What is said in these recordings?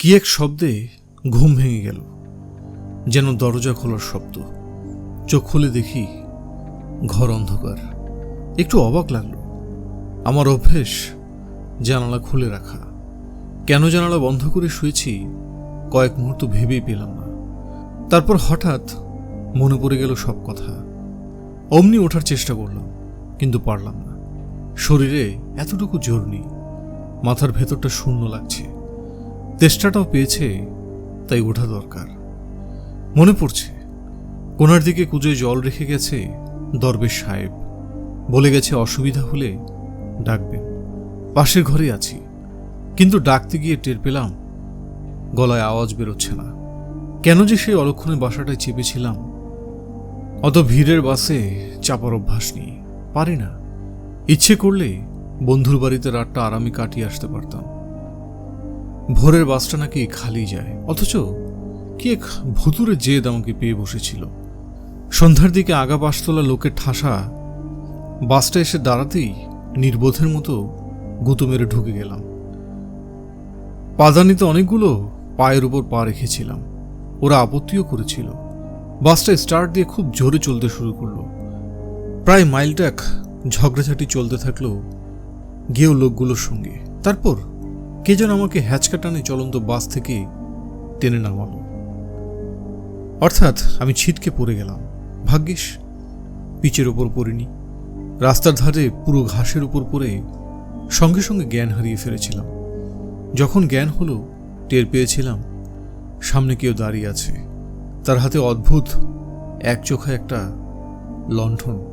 কি এক শব্দে ঘুম ভেঙে গেল, যেন দরজা খোলার শব্দ। চোখ খুলে দেখি ঘর অন্ধকার। একটু অবাক লাগল, আমার অভ্যেস জানালা খুলে রাখা। কেন জানালা বন্ধ করে শুয়েছি কয়েক মুহূর্ত ভেবেই পেলাম না। তারপর হঠাৎ মনে পড়ে গেল সব কথা। অমনি ওঠার চেষ্টা করলাম, কিন্তু পারলাম না। শরীরে এতটুকু জোর নেই, মাথার ভেতরটা শূন্য লাগছে। তেষ্টাটাও পেয়েছে, তাই ওঠা দরকার। মনে পড়ছে, কোনার দিকে কুজোয় জল রেখে গেছে দরবেশ সাহেব। বলে গেছে অসুবিধা হলে ডাকবেন। পাশের ঘরে আছি, কিন্তু ডাকতে গিয়ে টের পেলাম, গলায় আওয়াজ বেরোচ্ছে না। কেন যে সেই অলক্ষণে বাসাটায় চেপেছিলাম। অত ভিড়ের বাসে চাপার অভ্যাস নেই, পারি না। ইচ্ছে করলে বন্ধুর বাড়িতে রাতটা আরামে কাটিয়ে আসতে পারতাম। ভোরের বাসটা নাকি খালি যায়। অথচ কি এক ভুতুরে জেদ আমাকে পেয়ে বসেছিল। সন্ধ্যার দিকে আগা পাশতলা লোকের ঠাসা। বাসটা এসে দাঁড়াতেই নির্বোধের মতো গুঁতো মেরে ঢুকে গেলাম। পাদানিতে অনেকগুলো পায়ের উপর পা রেখেছিলাম। ওরা আপত্তিও করেছিল। বাসটা স্টার্ট দিয়ে খুব জোরে চলতে শুরু করল। প্রায় মাইলটাক ঝগড়াঝাটি চলতে থাকল গিয়েও লোকগুলোর সঙ্গে। তারপর কে যেন আমাকে হ্যাচকা টানে চলন্ত বাস থেকে টেনে নামালো। অর্থাৎ আমি ছিটকে পড়ে গেলাম। ভাগ্যিস, পিচের ওপর পড়িনি। রাস্তার ধারে পুরো ঘাসের উপর পড়ে সঙ্গে সঙ্গে জ্ঞান হারিয়ে ফেলেছিলাম। যখন জ্ঞান হলো, টের পেয়েছিলাম, সামনে কেউ দাঁড়িয়ে আছে। তার হাতে অদ্ভুত এক চোখা একটা লণ্ঠন।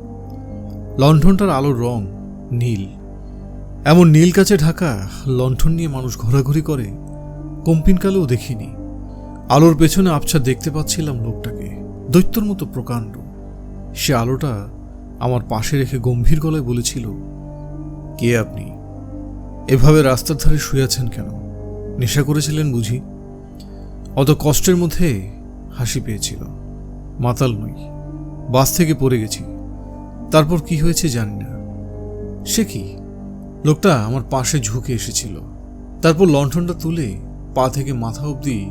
লণ্ঠনটার আলোর রং নীল। এমন নীল কাছে ঢাকা, লণ্ঠন নিয়ে মানুষ ঘোরাঘুরি করে, কম্পিনকালেও দেখিনি। আলোর পেছনে আবছা দেখতে পাচ্ছিলাম লোকটাকে, দৈত্যর মতো প্রকাণ্ড। সে আলোটা আমার পাশে রেখে গম্ভীর গলায় বলেছিল, কে আপনি? এভাবে রাস্তার ধারে শুয়েছেন কেন? নেশা করেছিলেন বুঝি? অত কষ্টের মধ্যে হাসি পেয়েছিল। মাতাল নই, বাস থেকে পড়ে গেছি। তারপর কি হয়েছে জানি না। সে কি? লোকটা আমার পাশে ঝুঁকে এসেছিল। তারপর লণ্ঠনটা তুলে পা থেকে মাথা অবধি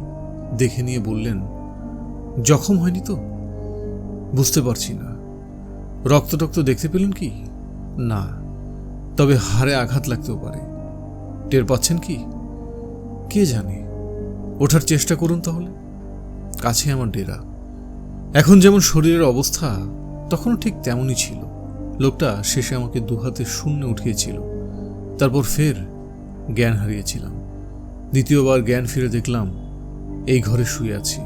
দেখে নিয়ে বললেন, জখম হয়নি তো? বুঝতে পারছি না। রক্ত টক্ত দেখতে পেলেন কি? না, তবে হাড়ে আঘাত লাগতেও পারে। টের পাচ্ছেন কি? কে জানে? ওঠার চেষ্টা করুন তাহলে। কাছে আমার ডেরা। এখন যেমন শরীরের অবস্থা, তখনও ঠিক তেমনই ছিল। লোকটা শেষে আমাকে দুহাতে শূন্য উঠিয়েছিল। তারপর ফের জ্ঞান হারিয়েছিলাম। দ্বিতীয়বার জ্ঞান ফিরে দেখলাম, এই ঘরে শুয়ে আছি,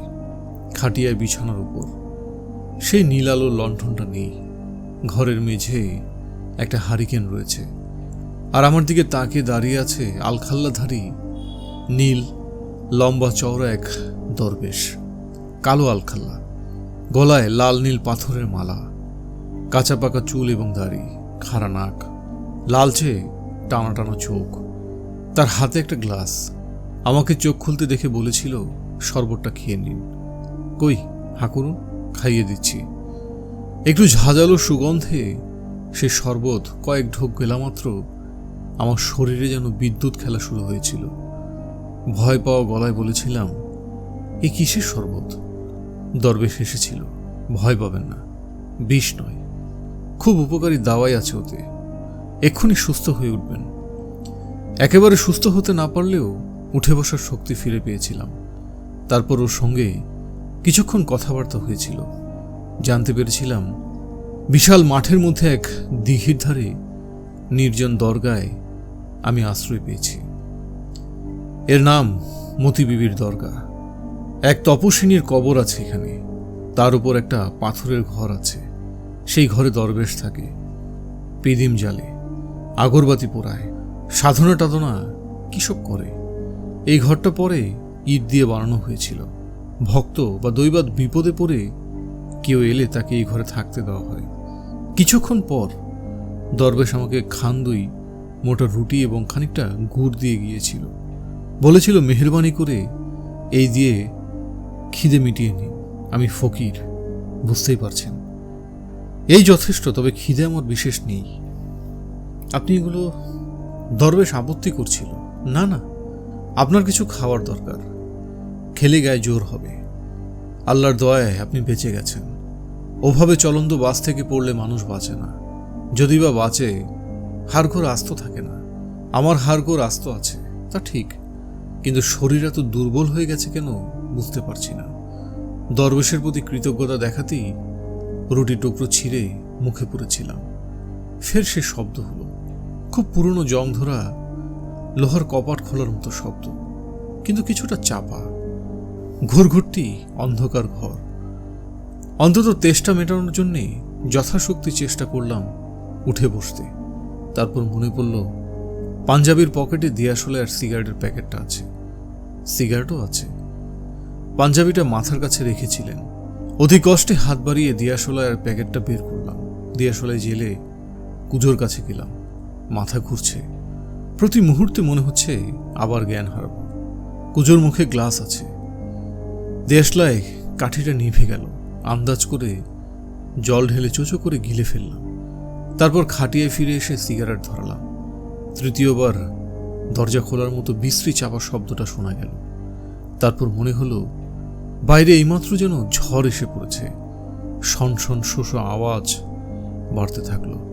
খাটিয়ায় বিছানার উপর। সেই নীল আলোর লণ্ঠনটা নেই। ঘরের মেঝে একটা হারিকেন রয়েছে। আর আমার দিকে তাকে দাঁড়িয়ে আছে আলখাল্লাধারী নীল, লম্বা চওড়া এক দরবেশ। কালো আলখাল্লা, গলায় লাল নীল পাথরের মালা, কাঁচা পাকা চুল এবং দাড়ি, খাড়া নাক, লালচে টানা চোখ। তার হাতে একটা গ্লাস। আমাকে চোখ খুলতে দেখে বলেছিল, শরবতটা খেয়ে নিন। কই হাঁকুরুন খাইয়ে দিচ্ছি। একটু ঝাঁঝালো সুগন্ধে সে শরবত কয়েক ঢোক গেলা মাত্র আমার শরীরে যেন বিদ্যুৎ খেলা শুরু হয়েছিল। ভয় পাওয়া গলায় বলেছিলাম, এ কিসের শরবত? দরবেশ এসেছিল ভয় পাবেন না, বিষ নয়। খুব উপকারী দাওয়াই আছে ওতে। এক্ষুনি সুস্থ হয়ে উঠবেন। একেবারে সুস্থ হতে না পারলেও উঠে বসার শক্তি ফিরে পেয়েছিলাম। তারপর ওর সঙ্গে কিছুক্ষণ কথাবার্তা হয়েছিল। জানতে পেরেছিলাম, বিশাল মাঠের মধ্যে এক দিঘির ধারে নির্জন দরগায় আমি আশ্রয় পেয়েছি। এর নাম মতিবিবির দরগা। এক তপস্বিনীর কবর আছে এখানে। তার উপর একটা পাথরের ঘর আছে। সেই ঘরে দরবেশ থাকে। পিদিম জালে। আগরবাতি পোড়ায়। সাধনা টাধনা কিসব করে? এই ঘরটা পরে ইট দিয়ে বানানো হয়েছিল। ভক্ত বা দৈবাত বিপদে পড়ে কেউ এলে তাকে এই ঘরে থাকতে দেওয়া হয়। কিছুক্ষণ পর দরবেশ আমাকে খান দই, মোটা রুটি এবং খানিকটা গুড় দিয়ে গিয়েছিল। বলেছিল, মেহরবানি করে এই দিয়ে খিদে মিটিয়ে নিন আমি ফকির, বুঝতেই পারছেন। এই যথেষ্ট, তবে খিদে আমার বিশেষ নেই। আপনি এগুলো দরবেশ আপত্তি করছিল। না না, আপনার কিছু খাওয়ার দরকার। খেলে গায়ে জোর হবে। আল্লাহর দয়ায় আপনি বেঁচে গেছেন। ওভাবে চলন্ত বাস থেকে পড়লে মানুষ বাঁচে না। যদি বা বাঁচে, হাড়গোড় আস্ত থাকে না। আমার হাড়গোড় আস্ত আছে, তা ঠিক। কিন্তু শরীর এত দুর্বল হয়ে গেছে কেন বুঝতে পারছি না। দরবেশের প্রতি কৃতজ্ঞতা দেখাতেই রুটি টুকরো ছিঁড়ে মুখে পড়েছিলাম। ফের সে শব্দ হলো খুব পুরনো জং ধরা লোহার কপাট খোলার মতো শব্দ, কিন্তু কিছুটা চাপা। ঘুরঘুরটি অন্ধকার ঘর। অন্তত তেষ্টা মেটানোর জন্যে যথাশক্তি চেষ্টা করলাম উঠে বসতে। তারপর মনে পড়ল, পাঞ্জাবির পকেটে দিয়াশলে আর সিগারেটের প্যাকেটটা আছে। সিগারেটও আছে। পাঞ্জাবিটা মাথার কাছে রেখেছিলেন। অধিক কষ্টে হাত বাড়িয়ে দিয়াশলায় আর প্যাকেটটা বের করলাম। দিয়াশলায় জেলে কুজোর কাছে গেলাম। মাথা ঘুরছে। প্রতি মুহূর্তে মনে হচ্ছে আবার জ্ঞান হারাব। কুজোর মুখে গ্লাস আছে। দেশলায় কাঠিটা নিভে গেল। আন্দাজ করে জল ঢেলে চোচো করে গিলে ফেললাম। তারপর খাটিয়ে ফিরে এসে সিগারেট ধরালাম। তৃতীয়বার দরজা খোলার মতো বিশ্রী চাপা শব্দটা শোনা গেল। তারপর মনে হলো, বাইরে এইমাত্র যেন ঝড় এসে পড়েছে। শন শন শোষ আওয়াজ বাড়তে থাকল।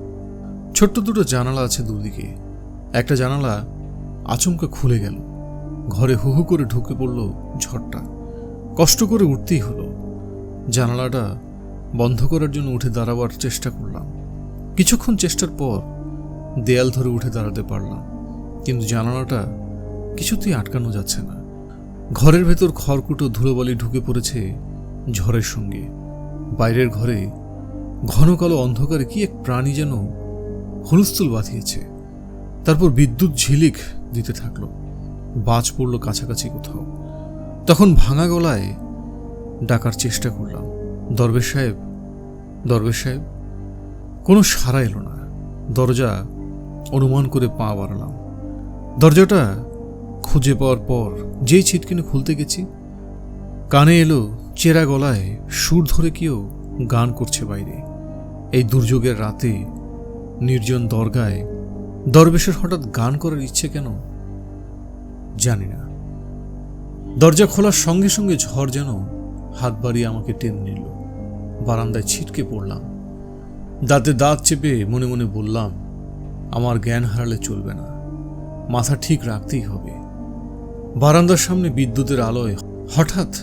ছোট্ট দুটো জানালা আছে দুদিকে। একটা জানালা আচমকা খুলে গেল। ঘরে হু হু করে ঢুকে পড়ল ঝড়টা। কষ্ট করে উঠতেই হলো। জানালাটা বন্ধ করার জন্য উঠে দাঁড়াবার চেষ্টা করলাম। কিছুক্ষণ চেষ্টার পর দেয়াল ধরে উঠে দাঁড়াতে পারলাম, কিন্তু জানালাটা কিছুতেই আটকানো যাচ্ছে না। ঘরের ভেতর খড়কুটো ধুলোবালি ঢুকে পড়েছে ঝড়ের সঙ্গে। বাইরের ঘরে ঘন কালো অন্ধকারে কি এক প্রাণী যেন হুলস্থুল বাঁধিয়েছে। তারপর বিদ্যুৎ ঝিলিক দিতে থাকল। বাজ পড়ল কাছাকাছি কোথাও। তখন ভাঙা গলায় ডাকার চেষ্টা করলাম। দরবেশ সাহেব দরবেশ সাহেব, কোনো সাড়া এলো না। দরজা অনুমান করে পা বাড়ালাম। দরজাটা খুঁজে পাওয়ার পর যেই ছিটকিনে খুলতে গেছি, কানে এলো চেরা গলায় সুর ধরে কেউ গান করছে বাইরে। এই দুর্যোগের রাতে নির্জন দরগায় দরবেশের হঠাৎ গান করার ইচ্ছে কেন? জানি না। দরজা খোলার সঙ্গে সঙ্গে ঝড় যেন হাত বাড়িয়ে আমাকে টেনে নিল। বারান্দায় ছিটকে পড়লাম। দাঁতে দাঁত চেপে মনে মনে বললাম, আমার জ্ঞান হারালে চলবে না। মাথা ঠিক রাখতেই হবে। বারান্দার সামনে বিদ্যুতের আলোয় হঠাৎ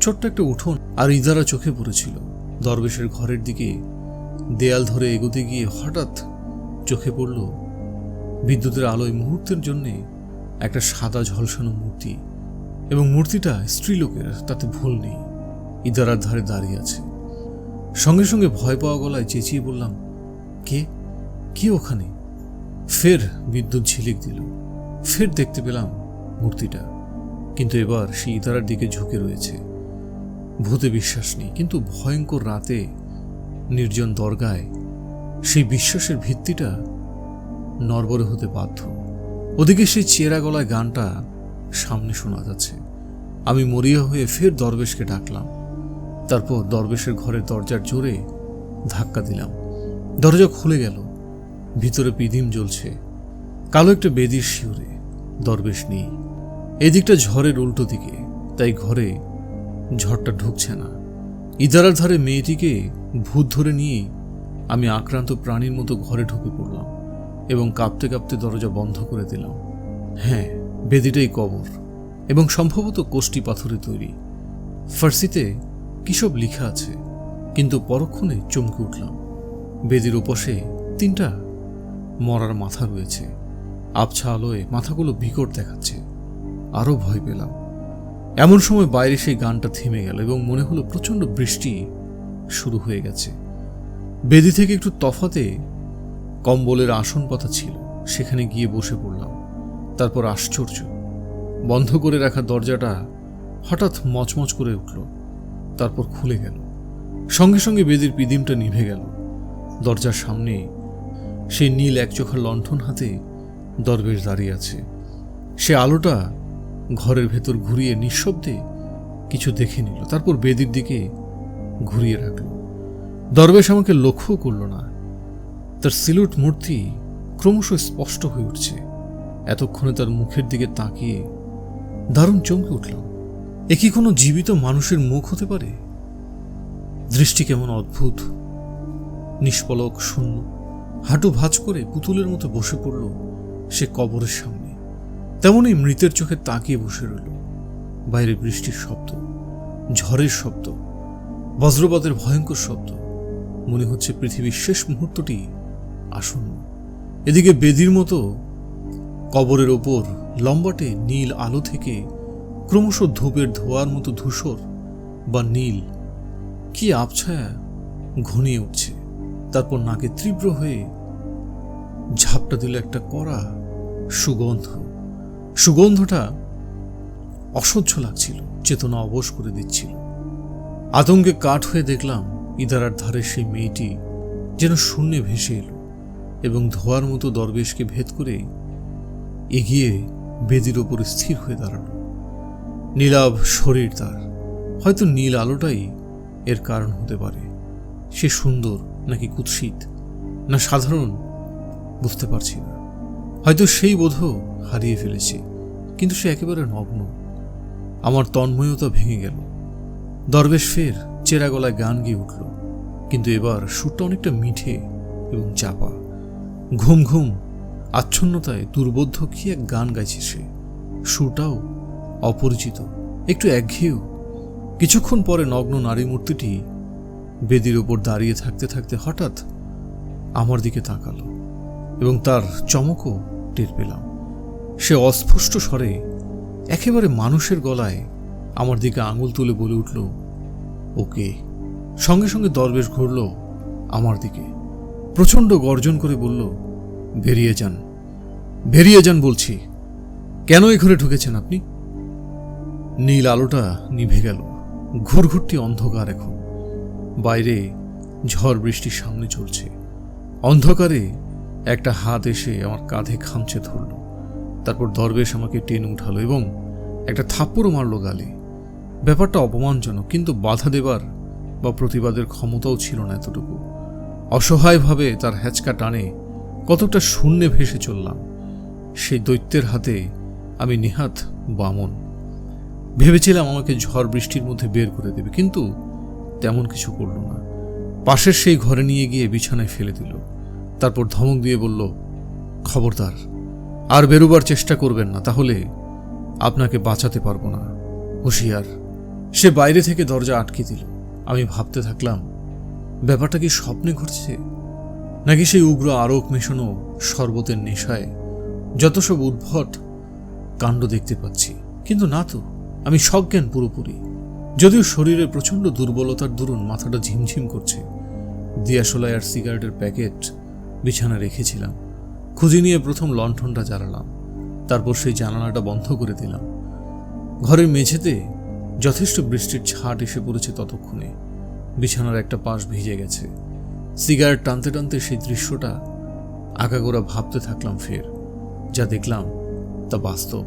ছোট্ট একটা উঠোন আর ইদারা চোখে পড়েছিল। দরবেশের ঘরের দিকে দেয়াল ধরে এগোতে গিয়ে হঠাৎ চোখে পড়ল বিদ্যুতের আলোয় মুহূর্তের জন্যে একটা সাদা ঝলসানো মূর্তি এবং মূর্তিটা স্ত্রীলোকের, তাতে ভুল নেই। ইদারার ধারে দাঁড়িয়ে আছে। সঙ্গে সঙ্গে ভয় পাওয়া গলায় চেঁচিয়ে বললাম, কে? কে ওখানে? ফের বিদ্যুৎ ঝিলিক দিল। ফের দেখতে পেলাম মূর্তিটা। কিন্তু এবার সেই ইদারার দিকে ঝুঁকে রয়েছে। ভূতে বিশ্বাস নেই, কিন্তু ভয়ঙ্কর রাতে নির্জন দরগায় সেই বিশ্বাসের ভিত্তিটা নরবরে হতে বাধ্য। ওদিকে সেই চেরা গলায় গানটা সামনে শোনা যাচ্ছে। আমি মরিয়া হয়ে ফের দরবেশকে ডাকলাম। তারপর দরবেশের ঘরের দরজার জোরে ধাক্কা দিলাম। দরজা খুলে গেল। ভিতরে পিদিম জ্বলছে। কালো একটা বেদির শিউরে দরবেশ নেই। এদিকটা ঝড়ের উল্টো দিকে, তাই ঘরে ঝড়টা ঢুকছে না। ইদারার ধারে মেয়েটিকে ভূত ধরে নিয়েই আমি আক্রান্ত প্রাণীর মতো ঘরে ঢুকে পড়লাম এবং কাঁপতে কাঁপতে দরজা বন্ধ করে দিলাম। হ্যাঁ বেদিটাই কবর এবং সম্ভবত কোষ্টি পাথরে তৈরি। ফার্সিতে কিসব লেখা আছে? কিন্তু পরক্ষণে চমকে উঠলাম। বেদির উপসে তিনটা মরার মাথা রয়েছে। আবছা আলোয় মাথাগুলো বিকট দেখাচ্ছে। আরও ভয় পেলাম। এমন সময় বাইরে সেই গানটা থেমে গেল এবং মনে হলো প্রচণ্ড বৃষ্টি শুরু হয়ে গেছে। বেদি থেকে একটু তফাতে কম্বলের আসন পাতা ছিল, সেখানে গিয়ে বসে পড়লাম। তারপর আশ্চর্য, বন্ধ করে রাখা দরজাটা হঠাৎ মচমচ করে উঠল, তারপর খুলে গেল। সঙ্গে সঙ্গে বেদির পিদিমটা নিভে গেল। দরজার সামনে সেই নীল একচোখা লণ্ঠন হাতে দরবেশ দাঁড়িয়ে আছে। সে আলোটা ঘরের ভেতর ঘুরিয়ে নিঃশব্দে কিছু দেখে নিল। তারপর বেদির দিকে ঘুরিয়ে রাখল দরবেশ আমাকে লক্ষ্য করল না। তার সিলুট মূর্তি ক্রমশ স্পষ্ট হয়ে উঠছে। এতক্ষণে তার মুখের দিকে তাকিয়ে দারুণ চমকে উঠলাম এ কি কোনো জীবিত মানুষের মুখ হতে পারে? দৃষ্টি কেমন অদ্ভুত। নিষ্পলক শূন্য। হাঁটু ভাঁজ করে পুতুলের মতো বসে পড়ল সে কবরের সামনে। তেমনই মৃতের চোখে তাকিয়ে বসে রইল। বাইরে বৃষ্টির শব্দ, ঝড়ের শব্দ। বজ্রপাতের ভয়ঙ্কর শব্দ। মনে হচ্ছে পৃথিবীর শেষ মুহূর্তটি আসন্ন। এদিকে বেদির মতো কবরের ওপর লম্বাটে নীল আলো থেকে ক্রমশ ধূপের ধোয়ার মতো ধূসর বা নীল কি আবছায়া ঘনিয়ে উঠছে। তারপর নাকে তীব্র হয়ে ঝাপটা দিল একটা কড়া সুগন্ধ। সুগন্ধটা অসহ্য লাগছিল, চেতনা অবশ করে দিচ্ছিল। আতঙ্কে কাঠ হয়ে দেখলাম ইদারার ধারে সেই মেয়েটি যেন শূন্যে ভেসে এলো এবং ধোয়ার মতো দরবেশকে ভেদ করে এগিয়ে বেদির ওপর স্থির হয়ে দাঁড়াল। নীলাভ শরীর তার, হয়তো নীল আলোটাই এর কারণ হতে পারে। সে সুন্দর নাকি কুৎসিত, না সাধারণ বুঝতে পারছি না। হয়তো সেই বোধও হারিয়ে ফেলেছি, কিন্তু সে একেবারে নগ্ন। আমার তন্ময়তা ভেঙে গেল। দরবেশ ফের চেরা গলায় গান গিয়ে উঠল, কিন্তু এবার সুরটা অনেকটা মিঠে এবং চাপা। ঘুম ঘুম, আচ্ছন্নতায় দুর্বোধ্য কি এক গান গাইছে সে? সুরটাও অপরিচিত, একটু একঘেয়েও। কিছুক্ষণ পরে নগ্ন নারী মূর্তিটি বেদির ওপর দাঁড়িয়ে থাকতে থাকতে হঠাৎ আমার দিকে তাকালো এবং তার চমকও টের পেলাম। সে অস্পষ্ট স্বরে একেবারে মানুষের গলায় আমার দিকে আঙুল তুলে বলে উঠল ওকে। সঙ্গে সঙ্গে দরবেশ ঘুরল আমার দিকে। প্রচণ্ড গর্জন করে বলল, বেরিয়ে যান বেরিয়ে যান বলছি। কেন এ ঘরে ঢুকেছেন আপনি? নীল আলোটা নিভে গেল। ঘুরঘুরটি অন্ধকার এখন। বাইরে ঝড় বৃষ্টির সামনে চলছে। অন্ধকারে একটা হাত এসে আমার কাঁধে খামচে ধরল। তারপর দরবেশ আমাকে টেনে উঠালো এবং একটা থাপ্পড়ও মারল গালে। ব্যাপারটা অপমানজনক, কিন্তু বাধা দেবার বা প্রতিবাদের ক্ষমতাও ছিল না এতটুকু। অসহায়ভাবে তার হ্যাচকা টানে কতটা শূন্যে ভেসে চললাম। সেই দৈত্যের হাতে আমি নিহাত বামন। ভেবেছিলাম আমাকে ঝড় বৃষ্টির মধ্যে বের করে দেবে, কিন্তু তেমন কিছু করল না। পাশের সেই ঘরে নিয়ে গিয়ে বিছানায় ফেলে দিল। তারপর ধমক দিয়ে বলল, খবরদার, আর বেরোবার চেষ্টা করবেন না, তাহলে আপনাকে বাঁচাতে পারব না। হুঁশিয়ার। সে বাইরে থেকে দরজা আটকে দিল। আমি ভাবতে থাকলাম, ব্যাপারটা কি স্বপ্নে ঘটছে? নাকি সেই উগ্র আরক মেশানো শরবতের নেশায় যত সব উদ্ভট কাণ্ড দেখতে পাচ্ছি। কিন্তু না তো, আমি সজ্ঞান পুরোপুরি। যদিও শরীরে প্রচণ্ড দুর্বলতার দরুন মাথাটা ঝিমঝিম করছে, দিয়াশোলায় আর সিগারেটের প্যাকেট বিছানা রেখেছিলাম। খুঁজে নিয়ে প্রথম লণ্ঠনটা জ্বালালাম, তারপর সেই জানালাটা বন্ধ করে দিলাম। ঘরের মেঝেতে যথেষ্ট বৃষ্টির ছাট এসে পড়েছে ততক্ষণে। বিছানার একটা পাশ ভিজে গেছে। সিগারেট টানতে টানতে সেই দৃশ্যটা আগাগোড়া ভাবতে থাকলাম ফের। যা দেখলাম তা বাস্তব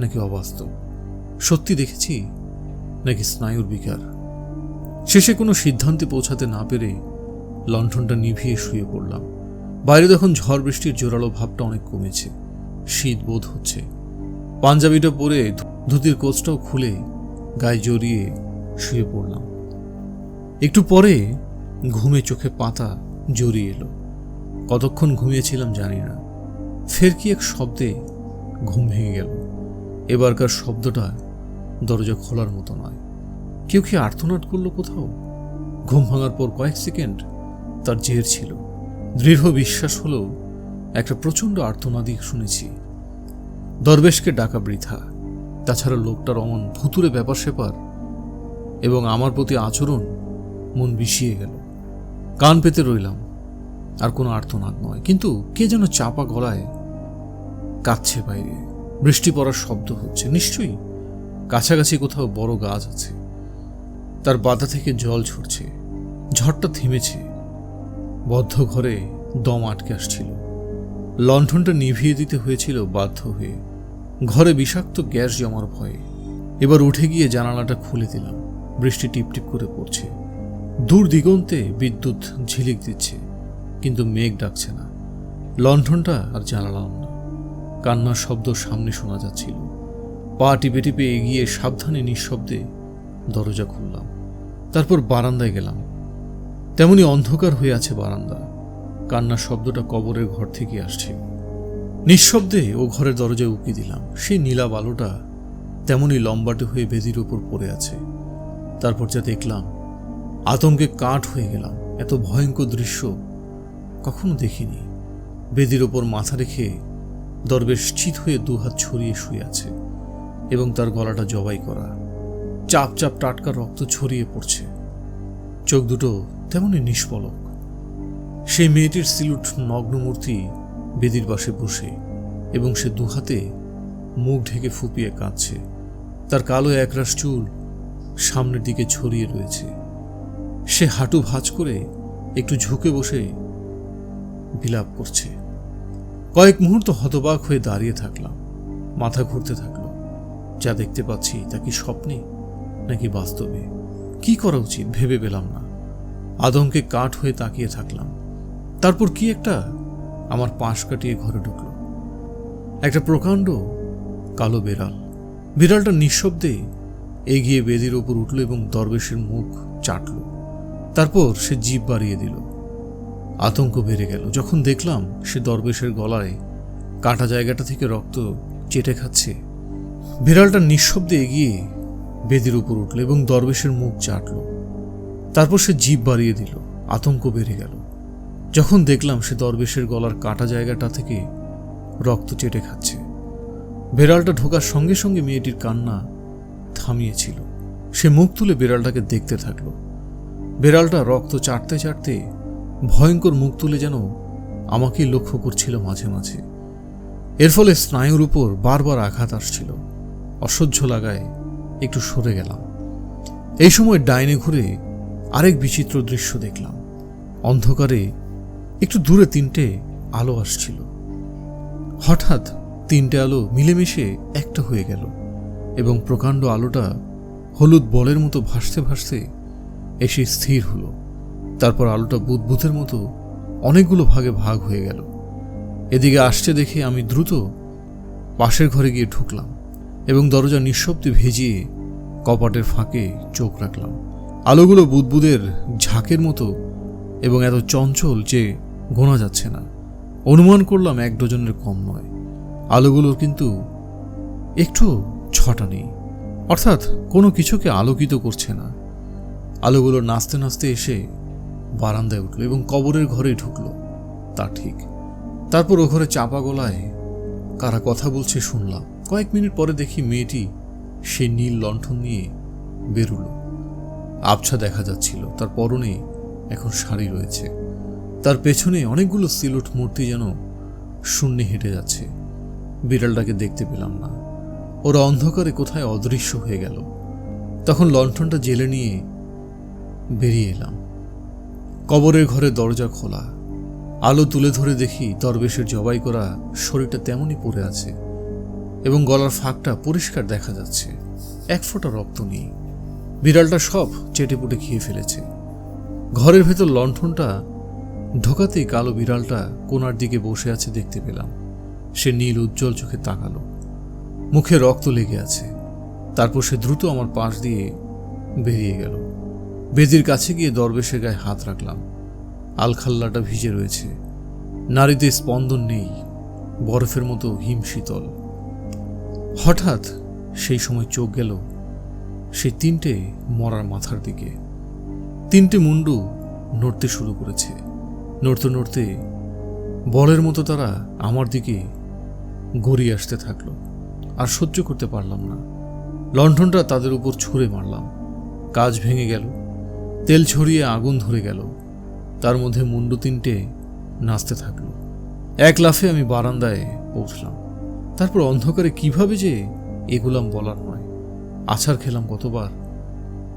নাকি অবাস্তব? সত্যি দেখেছি নাকি স্নায়ুর বিকার? শেষে কোনো সিদ্ধান্তে পৌঁছাতে না পেরে লণ্ঠনটা নিভিয়ে শুয়ে পড়লাম। বাইরে তখন ঝড় বৃষ্টির জোরালো ভাবটা অনেক কমেছে। শীত বোধ হচ্ছে। পাঞ্জাবিটা পরে ধুতির কোচটাও খুলে গায়ে জড়িয়ে শুয়ে পড়লাম। একটু পরে ঘুমে চোখে পাতা জড়িয়ে এলো। কতক্ষণ ঘুমিয়েছিলাম জানি না। ফের কি এক শব্দে ঘুম ভেঙে গেল। এবারকার শব্দটা দরজা খোলার মতো নয়। কেউ কি আর্তনাদ করল কোথাও? ঘুম ভাঙার পর কয়েক সেকেন্ড তার জের ছিল। দৃঢ় বিশ্বাস হলো, একটা প্রচণ্ড আর্তনাদি শুনেছি। দরবেশকে ডাকা বৃথা। তাছাড়া লোকটার অমন ভুতুরে ব্যাপার সেপার এবং আমার প্রতি আচরণ মন বিষিয়ে গেল। কান পেতে রইলাম, আর কোনো আর্তনাদ নয়। কিন্তু কে যেন চাপা গলায় কাঁদছে বাইরে। বৃষ্টি পড়ার শব্দ হচ্ছে। নিশ্চয়ই কাছাকাছি কোথাও বড় গাছ আছে। তার বাধা থেকে জল ঝরছে ঝড়টা থেমেছে। বদ্ধ ঘরে দম আটকে আসছিল। লণ্ঠনটা নিভিয়ে দিতে হয়েছিল বাধ্য হয়ে। ঘরে বিষাক্ত গ্যাস জমার ভয়ে। এবার উঠে গিয়ে জানালাটা খুলে দিলাম। বৃষ্টি টিপটিপ করে পড়ছে। দূর দিগন্তে বিদ্যুৎ ঝিলিক দিচ্ছে, কিন্তু মেঘ ডাকছে না। লণ্ঠনটা আর জানালাম না। কান্নার শব্দ সামনে শোনা যাচ্ছিল। পা টিপে টিপে এগিয়ে সাবধানে নিঃশব্দে দরজা খুললাম। তারপর বারান্দায় গেলাম। তেমনি অন্ধকার হয়ে আছে বারান্দা। কান্নার শব্দটা কবরের ঘর থেকে আসছে নিঃশব্দে ও ঘরের দরজায় উঁকি দিলাম। সেই নীলা বালুটা তেমনি লম্বাটে হয়ে বেদির ওপর পড়ে আছে। তারপর যা দেখলাম, আতঙ্কে কাঠ হয়ে গেলাম। এত ভয়ঙ্কর দৃশ্য কখনো দেখিনি। বেদির ওপর মাথা রেখে দরবেশ চিত হয়ে দুহাত ছড়িয়ে শুয়ে আছে এবং তার গলাটা জবাই করা। চাপ চাপ টাটকা রক্ত ছড়িয়ে পড়ছে। চোখ দুটো তেমনই নিষ্পলক সেই মেয়েটির সিলুট নগ্ন মূর্তি বেদির পাশে বসে এবং সে দুহাতে মুখ ঢেকে ফুপিয়ে কাঁদছে। তার কালো একরাশ চুল সামনের দিকে ছড়িয়ে রয়েছে। সে হাঁটু ভাঁজ করে একটু ঝুঁকে বসে বিলাপ করছে। কয়েক মুহূর্ত হতবাক হয়ে দাঁড়িয়ে থাকলাম, মাথা ঘুরতে থাকল। যা দেখতে পাচ্ছি তা কি স্বপ্নে নাকি বাস্তবে? কি করা উচিত? ভেবে পেলাম না। আদঙ্কে কাঠ হয়ে তাকিয়ে থাকলাম। তারপর কি একটা আমার পাশ কাটিয়ে ঘরে ঢুকলো। একটা প্রকাণ্ড কালো বেড়াল। বিড়ালটা নিঃশব্দে এগিয়ে বেদির ওপর উঠল এবং দরবেশের মুখ চাটল। তারপর সে জিভ বাড়িয়ে দিল। আতঙ্ক বেড়ে গেল। যখন দেখলাম সে দরবেশের গলায় কাটা জায়গাটা থেকে রক্ত চেটে খাচ্ছে, বিড়ালটা নিঃশব্দে এগিয়ে বেদির উপর উঠল এবং দরবেশের মুখ চাটল। তারপর সে জিভ বাড়িয়ে দিল। আতঙ্ক বেড়ে গেল। যখন দেখলাম সে দরবেশের গলার কাটা জায়গাটা থেকে রক্ত চেটে খাচ্ছে, বেড়ালটা ঢোকার সঙ্গে সঙ্গে মেয়েটির কান্না থামিয়েছিল। সে মুখ তুলে বেড়ালটাকে দেখতে থাকল। বেড়ালটা রক্ত চাটতে চাটতে ভয়ঙ্কর মুখ তুলে যেন আমাকেই লক্ষ্য করছিল মাঝে মাঝে। এর ফলে স্নায়ুর উপর বারবার আঘাত আসছিল। অসহ্য লাগায় একটু সরে গেলাম। এই সময় ডাইনে ঘুরে আরেক বিচিত্র দৃশ্য দেখলাম। অন্ধকারে একটু দূরে তিনটে আলো আসছিল। হঠাৎ তিনটে আলো মিলেমিশে একটা হয়ে গেল এবং প্রকাণ্ড আলোটা হলুদ বলের মতো ভাসতে ভাসতে এসে স্থির হলো। তারপর আলোটা বুদবুতের মতো অনেকগুলো ভাগে ভাগ হয়ে গেল। এদিকে আসছে দেখে আমি দ্রুত পাশের ঘরে গিয়ে ঢুকলাম এবং দরজা নিঃশব্দে ভেজিয়ে কপাটের ফাঁকে চোখ রাখলাম। আলোগুলো বুদবুদের ঝাঁকের মতো এবং এত চঞ্চল যে গোনা যাচ্ছে না। অনুমান করলাম এক ডজনের কম নয়। আলোগুলোর কিন্তু একটু ছটা নেই। অর্থাৎ কোনো কিছুকে আলোকিত করছে না। আলোগুলো নাচতে নাচতে এসে বারান্দায় উঠল এবং কবরের ঘরে ঢুকলো। তা ঠিক। তারপর ও ঘরে চাপা গলায় কারা কথা বলছে শুনলাম। কয়েক মিনিট পরে দেখি মেয়েটি সে নীল লণ্ঠন নিয়ে বেরুলো। আবছা দেখা যাচ্ছিল। তার পরনে এখন শাড়ি রয়েছে। তার পেছনে অনেকগুলো সিলুট মূর্তি যেন শূন্যে হেঁটে যাচ্ছে। বিড়ালটাকে দেখতে পেলাম না। ওরা অন্ধকারে কোথায় অদৃশ্য হয়ে গেল। তখন লণ্ঠনটা জেলে নিয়ে বেরিয়ে এলাম। কবরের ঘরে দরজা খোলা। আলো তুলে ধরে দেখি দরবেশের জবাই করা শরীরটা তেমনই পড়ে আছে এবং গলার ফাঁকটা পরিষ্কার দেখা যাচ্ছে। এক ফোঁটা রক্ত নেই। বিড়ালটা সব চেটেপুটে খেয়ে ফেলেছে। ঘরের ভেতর লণ্ঠনটা ঢোকাতেই কালো বিড়ালটা কোনার দিকে বসে আছে দেখতে পেলাম। সে নীল উজ্জ্বল চোখে তাকালো। মুখে রক্ত লেগে আছে। তারপর সে দ্রুত আমার পাশ দিয়ে বেরিয়ে গেল। বেদির কাছে গিয়ে দরবেশের গায়ে হাত রাখলাম। আলখাল্লাটা ভিজে রয়েছে। নারীতে স্পন্দন নেই। বরফের মতো হিম শীতল। হঠাৎ সেই সময় চোখ গেল সেই তিনটে মরার মাথার দিকে। তিনটে মুন্ডু নড়তে শুরু করেছে। নড়তে নড়তে বলের মতো তারা আমার দিকে গড়িয়ে আসতে থাকল। আর সহ্য করতে পারলাম না। লণ্ঠনটা তাদের উপর ছুঁড়ে মারলাম। কাজ ভেঙে গেল। তেল ছড়িয়ে আগুন ধরে গেল। তার মধ্যে মুন্ডু তিনটে নাচতে থাকল। এক লাফে আমি বারান্দায় পৌঁছলাম। তারপর অন্ধকারে কীভাবে যে এগুলাম বলার নয়। আছার খেলাম কতবার।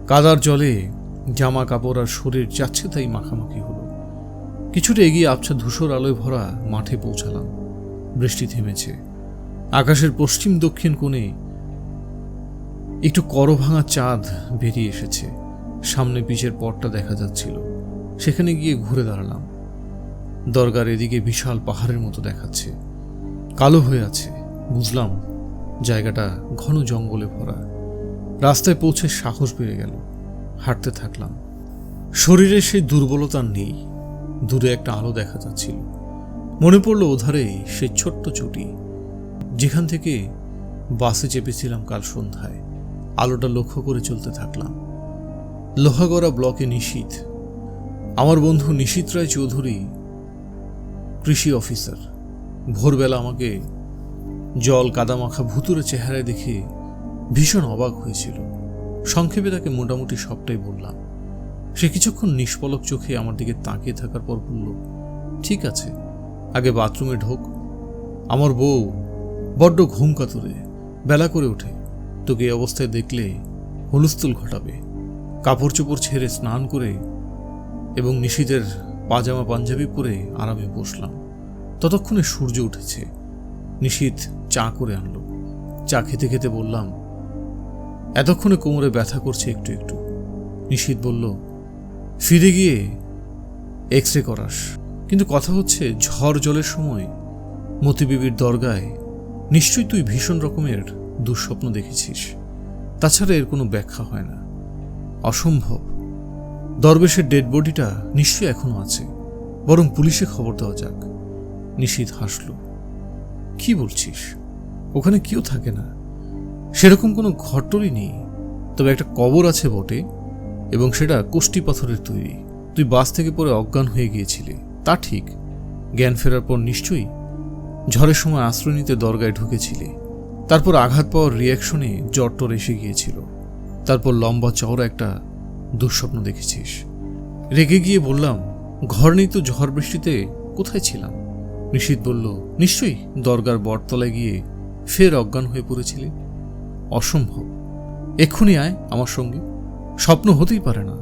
কাদার জলে জামা কাপড় আর শরীর যাচ্ছে তাই মাখামাখি হলো। কিছুটা এগিয়ে আবছা ধূসর আলোয় ভরা মাঠে পৌঁছালাম। বৃষ্টি থেমেছে। আকাশের পশ্চিম দক্ষিণ কোণে একটু করভাঙা চাঁদ বেরিয়ে এসেছে। সামনে পিচের পথটা দেখা যাচ্ছিল। সেখানে গিয়ে ঘুরে দাঁড়ালাম। দরগার এদিকে বিশাল পাহাড়ের মতো দেখাচ্ছে। কালো হয়ে আছে। বুঝলাম জায়গাটা ঘন জঙ্গলে ভরা। রাস্তায় পৌঁছে সাহস বেড়ে গেল। হাঁটতে থাকলাম। শরীরে সেই দুর্বলতা নেই। দূরে একটা আলো দেখা যাচ্ছিল। মনে পড়ল ওধারে সেই ছোট্ট চটি। যেখান থেকে বাসে চেপেছিলাম কাল সন্ধ্যায়। আলোটা লক্ষ্য করে চলতে থাকলাম। লোহাগড়া ব্লকে নিশীথ। আমার বন্ধু নিশীথ রায় চৌধুরী কৃষি অফিসার। ভোরবেলা আমাকে জল কাদামাখা ভুতুরে চেহারায় দেখে ভীষণ অবাক হয়েছিল। সংক্ষেপে তাকে মোটামুটি সবটাই বললাম। সে কিছুক্ষণ নিষ্পলক চোখে আমার দিকে তাকিয়ে থাকার পর বলল, ঠিক আছে, আগে বাথরুমে ঢোক। আমার বউ বড্ড ঘুম কাতুরে, বেলা করে ওঠে। তোকে এই অবস্থায় দেখলে হুলস্থুল ঘটাবে। কাপড় চোপড় ছেড়ে স্নান করে এবং নিশীদের পাজামা পাঞ্জাবি পরে আরামে বসলাম। ততক্ষণে সূর্য উঠেছে। নিশীত চা করে আনলো। চা খেতে খেতে বললাম, এতক্ষণে কোমরে ব্যথা করছে একটু একটু। নিশীত বলল ফিরে গিয়ে এক্স রে করাস। কিন্তু কথা হচ্ছে, ঝড় জলের সময় মতিবিবির দরগায় নিশ্চয়ই তুই ভীষণ রকমের দুঃস্বপ্ন দেখেছিস। তাছাড়া এর কোনো ব্যাখ্যা হয় না। অসম্ভব। দরবেশের ডেড বডিটা নিশ্চয়ই এখনও আছে। বরং পুলিশে খবর দেওয়া যাক। নিশীত হাসল। কি বলছিস? ওখানে কেউ থাকে না। সেরকম কোনো ঘট্টরই নেই। তবে একটা কবর আছে বটে। এবং সেটা কোষ্টি পাথরের তৈরি। তুই বাস থেকে পরে অজ্ঞান হয়ে গিয়েছিলি। তা ঠিক। জ্ঞান ফেরার পর নিশ্চয়ই ঝড়ের সময় আশ্রয় নিতে দরগায় ঢুকেছিলি। তারপর আঘাত পাওয়ার রিয়াকশনে জ্বর টর এসে গিয়েছিল। তারপর লম্বা চওড়া একটা দুঃস্বপ্ন দেখেছিস। রেগে গিয়ে বললাম, ঘর নেই তো ঝড় বৃষ্টিতে, কোথায় ছিলাম? নিশীত বলল, নিশ্চয়ই দরগার বটতলায় গিয়ে ফের অজ্ঞান হয়ে পড়েছিলে। অসম্ভব। এক্ষুনি আয় আমার সঙ্গে। স্বপ্ন হতেই পারে না।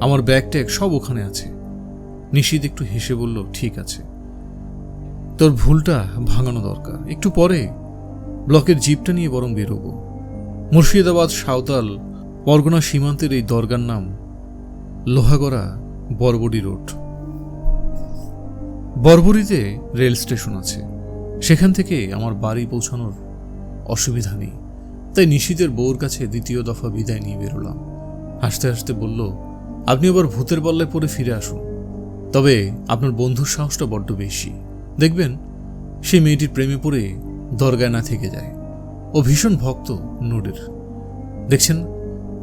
আমার ব্যাগ ট্যাগ সব ওখানে আছে। নিশীত একটু হেসে বলল, ঠিক আছে। তোর ভুলটা ভাঙানো দরকার। একটু পরে ব্লকের জিপটা নিয়ে বরং বেরোবো। মুর্শিদাবাদ, সাঁওতাল, পরগনা সীমান্তের এই দরগার নাম লোহাগড়া বরবডি রোড। বরবরিতে রেল স্টেশন আছে। সেখান থেকে আমার বাড়ি পৌঁছানোর অসুবিধা নেই। তাই নিশীতের বউর কাছে দ্বিতীয় দফা বিদায় নিয়ে বেরোলাম। হাসতে হাসতে বলল, আপনি আবার ভূতের পাল্লায় পরে ফিরে আসুন। তবে আপনার বন্ধুর সাহসটা বড্ড বেশি। দেখবেন, সেই মেয়েটির প্রেমে পড়ে দরগায় না থেকে যায়। ও ভীষণ ভক্ত নুডের। দেখছেন,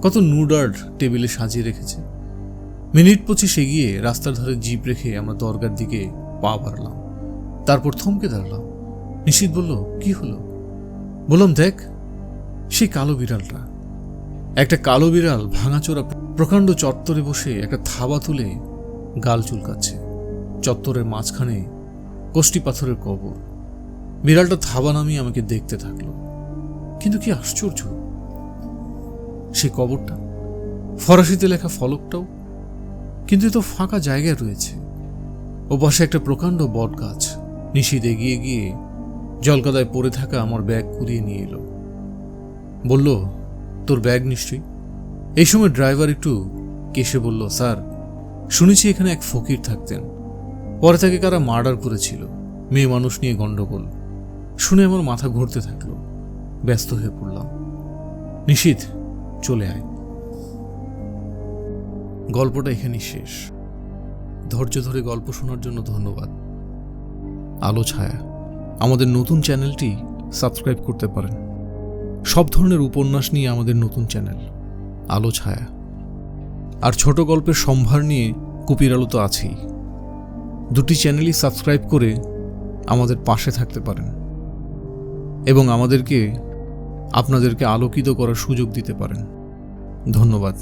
কত নুডার্ড টেবিলে সাজিয়ে রেখেছে। মিনিট পঁচিশ এগিয়ে রাস্তার ধারে জিপ রেখে আমরা দরগার দিকে পা বাড়লাম। তারপর থমকে দাঁড়ালাম। নিশীত বলল, কি হলো? বললাম, দেখ, সেই কালো বিড়ালটা। একটা কালো বিড়াল ভাঙাচোরা প্রকাণ্ড চত্বরে বসে একটা থাবা তুলে গাল চুলকাচ্ছে। চত্বরের মাঝখানে কষ্টি পাথরের কবর। বিড়ালটা থাবা নামিয়ে আমাকে দেখতে থাকল। কিন্তু কি আশ্চর্য? সে কবরটা? ফরাসিতে লেখা ফলকটাও? কিন্তু তো ফাঁকা জায়গায় রয়েছে। ও পাশে একটা প্রকাণ্ড বট গাছ নিশীদ এগিয়ে গিয়ে জলকাদায় পড়ে থাকা আমার ব্যাগ কুড়িয়ে নিয়ে এলো। বলল তোর ব্যাগ নিশ্চয়ই। এই সময় ড্রাইভার একটু কেসে বলল, স্যার, শুনেছি এখানে এক ফকির থাকতেন। পরে তাকে কারা মার্ডার করেছিল। মেয়ে মানুষ নিয়ে গন্ডগোল। শুনে আমার মাথা ঘুরতে থাকল। ব্যস্ত হয়ে পড়লাম। নিশীত, চলে আয়। গল্পটা এখানেই শেষ। ধৈর্য ধরে গল্প শোনার জন্য ধন্যবাদ। আলো ছায়া। আমাদের নতুন চ্যানেলটি সাবস্ক্রাইব করতে পারেন। সব ধরনের উপন্যাস নিয়ে আমাদের নতুন চ্যানেল, আলো ছায়া। আর ছোট গল্পের সম্ভার নিয়ে কুপির আলো তো আছেই। দুটি চ্যানেলই সাবস্ক্রাইব করে আমাদের পাশে থাকতে পারেন এবং আমাদেরকে, আপনাদেরকে আলোকিত করার সুযোগ দিতে পারেন। ধন্যবাদ।